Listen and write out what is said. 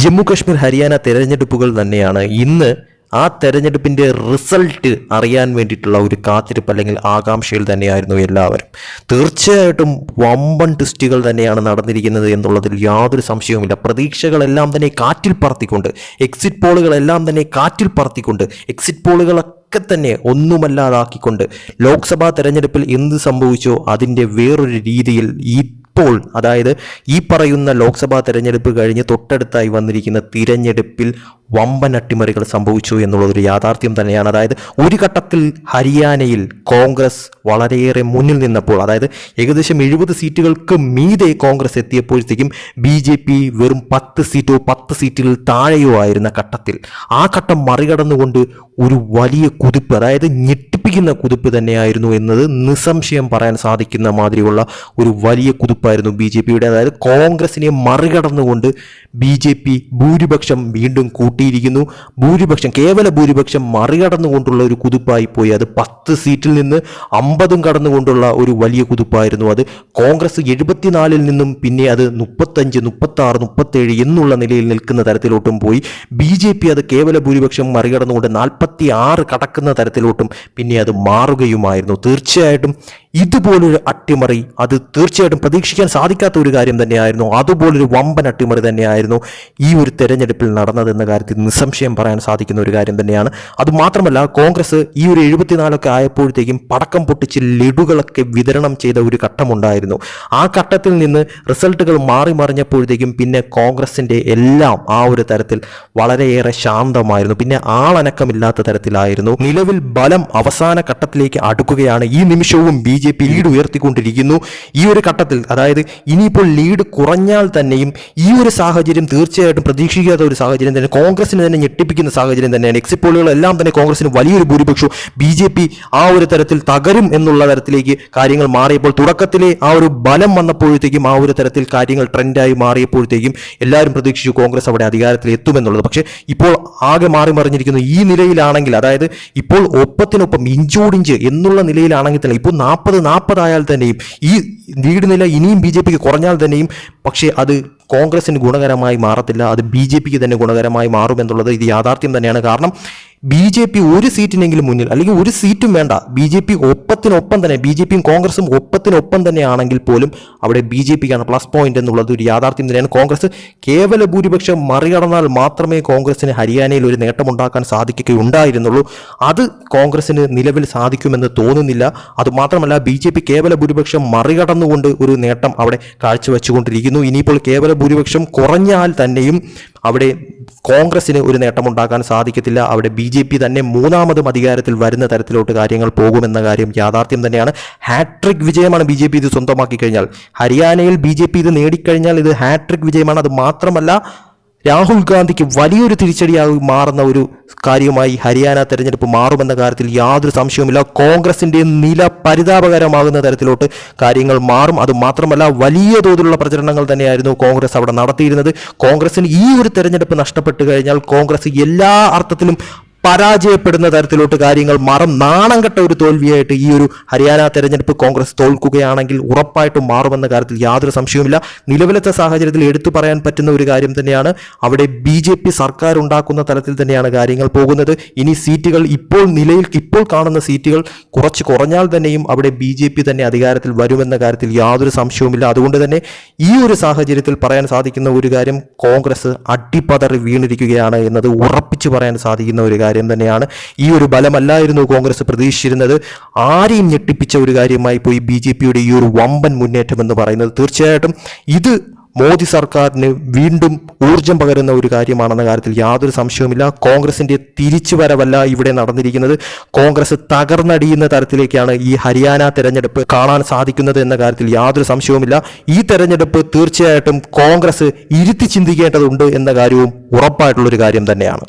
ജമ്മു കാശ്മീർ ഹരിയാന തെരഞ്ഞെടുപ്പുകൾ തന്നെയാണ്. ഇന്ന് ആ തെരഞ്ഞെടുപ്പിന്റെ റിസൾട്ട് അറിയാൻ വേണ്ടിയിട്ടുള്ള ഒരു കാത്തിരിപ്പ് അല്ലെങ്കിൽ ആകാംക്ഷയിൽ തന്നെയായിരുന്നു എല്ലാവരും. തീർച്ചയായിട്ടും വമ്പൻ ട്വിസ്റ്റുകൾ തന്നെയാണ് നടന്നിരിക്കുന്നത് എന്നുള്ളതിൽ യാതൊരു സംശയവുമില്ല. പ്രതീക്ഷകളെല്ലാം തന്നെ കാറ്റിൽ പറത്തിക്കൊണ്ട് എക്സിറ്റ് പോളുകളെല്ലാം തന്നെ കാറ്റിൽ പറത്തിക്കൊണ്ട് എക്സിറ്റ് പോളുകളൊക്കെ തന്നെ ഒന്നുമല്ലാതാക്കിക്കൊണ്ട് ലോക്സഭാ തെരഞ്ഞെടുപ്പിൽ എന്ത് സംഭവിച്ചോ അതിന്റെ വേറൊരു രീതിയിൽ ഈ ഇപ്പോൾ അതായത് ഈ പറയുന്ന ലോക്സഭാ തെരഞ്ഞെടുപ്പ് കഴിഞ്ഞ് തൊട്ടടുത്തായി വന്നിരിക്കുന്ന തിരഞ്ഞെടുപ്പിൽ വമ്പൻ അട്ടിമറികൾ സംഭവിച്ചു എന്നുള്ളതൊരു യാഥാർത്ഥ്യം തന്നെയാണ്. അതായത് ഒരു ഘട്ടത്തിൽ ഹരിയാനയിൽ കോൺഗ്രസ് വളരെയേറെ മുന്നിൽ നിന്നപ്പോൾ അതായത് ഏകദേശം എഴുപത് സീറ്റുകൾക്ക് മീതെ കോൺഗ്രസ് എത്തിയപ്പോഴത്തേക്കും ബി ജെ പി വെറും പത്ത് സീറ്റോ പത്ത് സീറ്റിൽ താഴെയോ ആയിരുന്ന ഘട്ടത്തിൽ. ആ ഘട്ടം മറികടന്നുകൊണ്ട് ഒരു വലിയ കുതിപ്പ് അതായത് ഞെട്ടിപ്പിക്കുന്ന കുതിപ്പ് തന്നെയായിരുന്നു എന്നത് നിസ്സംശയം പറയാൻ സാധിക്കുന്ന മാതിരിയുള്ള ഒരു വലിയ കുതിപ്പായിരുന്നു ബി ജെ പിയുടെ. അതായത് കോൺഗ്രസിനെ മറികടന്നുകൊണ്ട് ബി ജെ പി ഭൂരിപക്ഷം വീണ്ടും കൂട്ടിയിരിക്കുന്നു. ഭൂരിപക്ഷം കേവല ഭൂരിപക്ഷം മറികടന്നുകൊണ്ടുള്ള ഒരു കുതിപ്പായി പോയി. അത് പത്ത് സീറ്റിൽ നിന്ന് അമ്പതും കടന്നുകൊണ്ടുള്ള ഒരു വലിയ കുതിപ്പായിരുന്നു അത്. കോൺഗ്രസ് എഴുപത്തിനാലിൽ നിന്നും പിന്നെ അത് മുപ്പത്തഞ്ച് മുപ്പത്തി ആറ് മുപ്പത്തേഴ് എന്നുള്ള നിലയിൽ നിൽക്കുന്ന തരത്തിലോട്ടും പോയി. ബി ജെ പി അത് കേവല ഭൂരിപക്ഷം മറികടന്നുകൊണ്ട് നാൽപ്പത്തി ആറ് കടക്കുന്ന തരത്തിലോട്ടും പിന്നെ അത് മാറുകയുമായിരുന്നു. തീർച്ചയായിട്ടും ഇതുപോലൊരു അട്ടിമറി അത് തീർച്ചയായിട്ടും പ്രതീക്ഷിക്കാൻ സാധിക്കാത്ത ഒരു കാര്യം തന്നെയായിരുന്നു. അതുപോലൊരു വമ്പൻ അട്ടിമറി തന്നെയായിരുന്നു ഈ ഒരു തെരഞ്ഞെടുപ്പിൽ നടന്നതെന്ന കാര്യത്തിൽ നിസ്സംശയം പറയാൻ സാധിക്കുന്ന ഒരു കാര്യം തന്നെയാണ്. അതുമാത്രമല്ല കോൺഗ്രസ് ഈ ഒരു എഴുപത്തിനാലൊക്കെ ആയപ്പോഴത്തേക്കും പടക്കം പൊട്ടിച്ച് ലഡുകളൊക്കെ വിതരണം ചെയ്ത ഒരു ഘട്ടമുണ്ടായിരുന്നു. ആ ഘട്ടത്തിൽ നിന്ന് റിസൾട്ടുകൾ മാറി മറിഞ്ഞപ്പോഴത്തേക്കും പിന്നെ കോൺഗ്രസിന്റെ എല്ലാം ആ ഒരു തരത്തിൽ വളരെയേറെ ശാന്തമായിരുന്നു. പിന്നെ ആളനക്കമില്ലാത്ത തരത്തിലായിരുന്നു. നിലവിൽ ബലം അവസാന ഘട്ടത്തിലേക്ക് അടുക്കുകയാണ്. ഈ നിമിഷവും ബി ജെ പി ലീഡ് ഉയർത്തിക്കൊണ്ടിരിക്കുന്നു. ഈ ഒരു ഘട്ടത്തിൽ അതായത് ഇനിയിപ്പോൾ ലീഡ് കുറഞ്ഞാൽ തന്നെയും ഈ ഒരു സാഹചര്യം തീർച്ചയായിട്ടും പ്രതീക്ഷിക്കാത്ത ഒരു സാഹചര്യം തന്നെ കോൺഗ്രസിന് തന്നെ ഞെട്ടിപ്പിക്കുന്ന സാഹചര്യം തന്നെയാണ്. എക്സിറ്റ് പോളുകളെല്ലാം തന്നെ കോൺഗ്രസിന് വലിയൊരു ഭൂരിപക്ഷവും ബി ജെ പി ആ ഒരു തരത്തിൽ തകരും എന്നുള്ള തരത്തിലേക്ക് കാര്യങ്ങൾ മാറിയപ്പോൾ തുടക്കത്തിലെ ആ ഒരു ബലം വന്നപ്പോഴത്തേക്കും ആ ഒരു തരത്തിൽ കാര്യങ്ങൾ ട്രെൻഡായി മാറിയപ്പോഴത്തേക്കും എല്ലാവരും പ്രതീക്ഷിച്ചു കോൺഗ്രസ് അവിടെ അധികാരത്തിൽ എത്തുമെന്നുള്ളത് പക്ഷേ ഇപ്പോൾ ആകെ മാറി മറിഞ്ഞിരിക്കുന്നു ഈ നിലയിലാണെങ്കിൽ അതായത് ഇപ്പോൾ ഒപ്പത്തിനൊപ്പം ഇഞ്ചോടിഞ്ച് എന്നുള്ള നിലയിലാണെങ്കിൽ തന്നെ ഇപ്പോൾ നാൽപ്പത് നാൽപ്പതായാൽ തന്നെയും ഈ ലീഡ് നില ഇനിയും ബി ജെ പിക്ക് കുറഞ്ഞാൽ തന്നെയും പക്ഷേ അത് കോൺഗ്രസിന് ഗുണകരമായി മാറത്തില്ല അത് ബി ജെ പിക്ക് തന്നെ ഗുണകരമായി മാറുമെന്നുള്ളത് ഇത് യാഥാർത്ഥ്യം തന്നെയാണ്. കാരണം ബി ജെ പി ഒരു സീറ്റിനെങ്കിലും മുന്നിൽ അല്ലെങ്കിൽ ഒരു സീറ്റും വേണ്ട ബി ജെ പി ഒപ്പത്തിനൊപ്പം തന്നെ ബി ജെ പിയും കോൺഗ്രസും ഒപ്പത്തിനൊപ്പം തന്നെയാണെങ്കിൽ പോലും അവിടെ ബി ജെ പിക്കാണ് പ്ലസ് പോയിന്റ് എന്നുള്ളത് ഒരു യാഥാർത്ഥ്യം തന്നെയാണ്. കോൺഗ്രസ് കേവല ഭൂരിപക്ഷം മറികടന്നാൽ മാത്രമേ കോൺഗ്രസിന് ഹരിയാനയിൽ ഒരു നേട്ടമുണ്ടാക്കാൻ സാധിക്കുകയുണ്ടായിരുന്നുള്ളൂ. അത് കോൺഗ്രസിന് നിലവിൽ സാധിക്കുമെന്ന് തോന്നുന്നില്ല. അതുമാത്രമല്ല ബി ജെ പി കേവല ഭൂരിപക്ഷം മറികടന്നുകൊണ്ട് ഒരു നേട്ടം അവിടെ കാഴ്ചവെച്ചുകൊണ്ടിരിക്കുന്നു. ഇനിയിപ്പോൾ കേവല ഭൂരിപക്ഷം കുറഞ്ഞാൽ തന്നെയും അവിടെ കോൺഗ്രസിന് ഒരു നേട്ടമുണ്ടാക്കാൻ സാധിക്കത്തില്ല. അവിടെ ബി ജെ പി തന്നെ മൂന്നാമതും അധികാരത്തിൽ വരുന്ന തരത്തിലോട്ട് കാര്യങ്ങൾ പോകുമെന്ന കാര്യം യാഥാർത്ഥ്യം തന്നെയാണ്. ഹാട്രിക് വിജയമാണ് ബി ജെ പി ഇത് സ്വന്തമാക്കി കഴിഞ്ഞാൽ. ഹരിയാനയിൽ ബി ജെ പി ഇത് നേടിക്കഴിഞ്ഞാൽ ഇത് ഹാട്രിക് വിജയമാണ്. അത് മാത്രമല്ല രാഹുൽ ഗാന്ധിക്ക് വലിയൊരു തിരിച്ചടിയായി മാറുന്ന ഒരു കാര്യമായി ഹരിയാന തെരഞ്ഞെടുപ്പ് മാറുമെന്ന കാര്യത്തിൽ യാതൊരു സംശയവുമില്ല. കോൺഗ്രസിന്റെ നില പരിതാപകരമാകുന്ന തരത്തിലോട്ട് കാര്യങ്ങൾ മാറും. അത് മാത്രമല്ല വലിയ തോതിലുള്ള പ്രചരണങ്ങൾ തന്നെയായിരുന്നു കോൺഗ്രസ് അവിടെ നടത്തിയിരുന്നത്. കോൺഗ്രസിന് ഈ ഒരു തെരഞ്ഞെടുപ്പ് നഷ്ടപ്പെട്ടു കഴിഞ്ഞാൽ കോൺഗ്രസ് എല്ലാ അർത്ഥത്തിലും പരാജയപ്പെടുന്ന തരത്തിലോട്ട് കാര്യങ്ങൾ മാറും. നാണം കെട്ട ഒരു തോൽവിയായിട്ട് ഈ ഒരു ഹരിയാന തെരഞ്ഞെടുപ്പ് കോൺഗ്രസ് തോൽക്കുകയാണെങ്കിൽ ഉറപ്പായിട്ടും മാറുമെന്ന കാര്യത്തിൽ യാതൊരു സംശയവുമില്ല. നിലവിലത്തെ സാഹചര്യത്തിൽ എടുത്തു പറയാൻ പറ്റുന്ന ഒരു കാര്യം തന്നെയാണ് അവിടെ ബി ജെ പി സർക്കാർ ഉണ്ടാക്കുന്ന തലത്തിൽ തന്നെയാണ് കാര്യങ്ങൾ പോകുന്നത്. ഇനി സീറ്റുകൾ ഇപ്പോൾ നിലയിൽ ഇപ്പോൾ കാണുന്ന സീറ്റുകൾ കുറച്ച് കുറഞ്ഞാൽ തന്നെയും അവിടെ ബി ജെ പി തന്നെ അധികാരത്തിൽ വരുമെന്ന കാര്യത്തിൽ യാതൊരു സംശയവുമില്ല. അതുകൊണ്ട് തന്നെ ഈ ഒരു സാഹചര്യത്തിൽ പറയാൻ സാധിക്കുന്ന ഒരു കാര്യം കോൺഗ്രസ് അടിപ്പതറി വീണിരിക്കുകയാണ് എന്നത് ഉറപ്പിച്ചു പറയാൻ സാധിക്കുന്ന ഒരു കാര്യം തന്നെയാണ്. ഈ ഒരു ബലമല്ലായിരുന്നു കോൺഗ്രസ് പ്രതീക്ഷിച്ചിരുന്നത്. ആരെയും ഞെട്ടിപ്പിച്ച ഒരു കാര്യമായി പോയി ബി ജെ പിയുടെ ഈ ഒരു വമ്പൻ മുന്നേറ്റം എന്ന് പറയുന്നത്. തീർച്ചയായിട്ടും ഇത് മോദി സർക്കാരിന് വീണ്ടും ഊർജം പകരുന്ന ഒരു കാര്യമാണെന്ന കാര്യത്തിൽ യാതൊരു സംശയവുമില്ല. കോൺഗ്രസിന്റെ തിരിച്ചുവരവല്ല ഇവിടെ നടന്നിരിക്കുന്നത്. കോൺഗ്രസ് തകർന്നടിയുന്ന തരത്തിലേക്കാണ് ഈ ഹരിയാന തെരഞ്ഞെടുപ്പ് കാണാൻ സാധിക്കുന്നത് എന്ന കാര്യത്തിൽ യാതൊരു സംശയവുമില്ല. ഈ തെരഞ്ഞെടുപ്പ് തീർച്ചയായിട്ടും കോൺഗ്രസ് ഇരുത്തി ചിന്തിക്കേണ്ടതുണ്ട് എന്ന കാര്യവും ഉറപ്പായിട്ടുള്ളൊരു കാര്യം തന്നെയാണ്.